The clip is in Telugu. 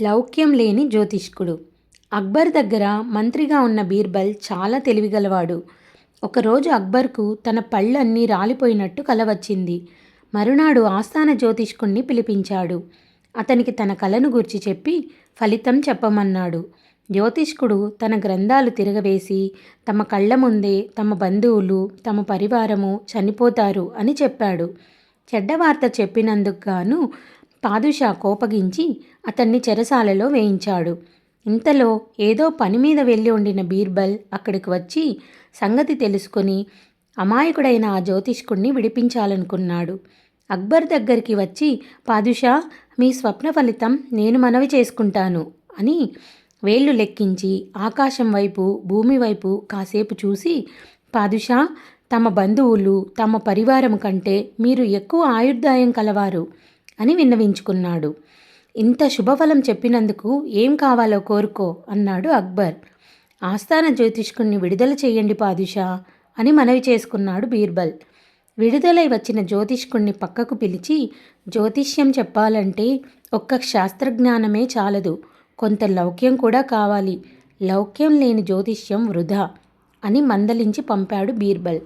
లౌక్యం లేని జ్యోతిష్కుడు. అక్బర్ దగ్గర మంత్రిగా ఉన్న బీర్బల్ చాలా తెలివిగలవాడు. ఒకరోజు అక్బర్కు తన పళ్ళన్నీ రాలిపోయినట్టు కల వచ్చింది. మరునాడు ఆస్థాన జ్యోతిష్కుణ్ణి పిలిపించాడు. అతనికి తన కలను గూర్చి చెప్పి ఫలితం చెప్పమన్నాడు. జ్యోతిష్కుడు తన గ్రంథాలు తిరగవేసి తమ కళ్ళ ముందే తమ బంధువులు తమ పరివారము చనిపోతారు అని చెప్పాడు. చెడ్డ వార్త చెప్పినందుకు గాను పాదుషా కోపగించి అతన్ని చెరసాలలో వేయించాడు. ఇంతలో ఏదో పని మీద వెళ్ళి ఉండిన బీర్బల్ అక్కడికి వచ్చి సంగతి తెలుసుకొని అమాయకుడైన ఆ జ్యోతిష్కుణ్ణి విడిపించాలనుకున్నాడు. అక్బర్ దగ్గరికి వచ్చి పాదుషా మీ స్వప్న ఫలితం నేను మనవి చేసుకుంటాను అని వేళ్ళు లెక్కించి ఆకాశం వైపు భూమి వైపు కాసేపు చూసి పాదుషా తమ బంధువులు తమ పరివారం కంటే మీరు ఎక్కువ ఆయుర్దాయం కలవారు. అని విన్నవించుకున్నాడు. ఇంత శుభఫలం చెప్పినందుకు ఏం కావాలో కోరుకో అన్నాడు అక్బర్. ఆస్థాన జ్యోతిష్కుణ్ణి విడుదల చేయండి పాదుషా అని మనవి చేసుకున్నాడు బీర్బల్. విడుదలై వచ్చిన జ్యోతిష్కుణ్ణి పక్కకు పిలిచి జ్యోతిష్యం చెప్పాలంటే ఒక్క శాస్త్రజ్ఞానమే చాలదు. కొంత లౌక్యం కూడా కావాలి. లౌక్యం లేని జ్యోతిష్యం వృధా అని మందలించి పంపాడు బీర్బల్.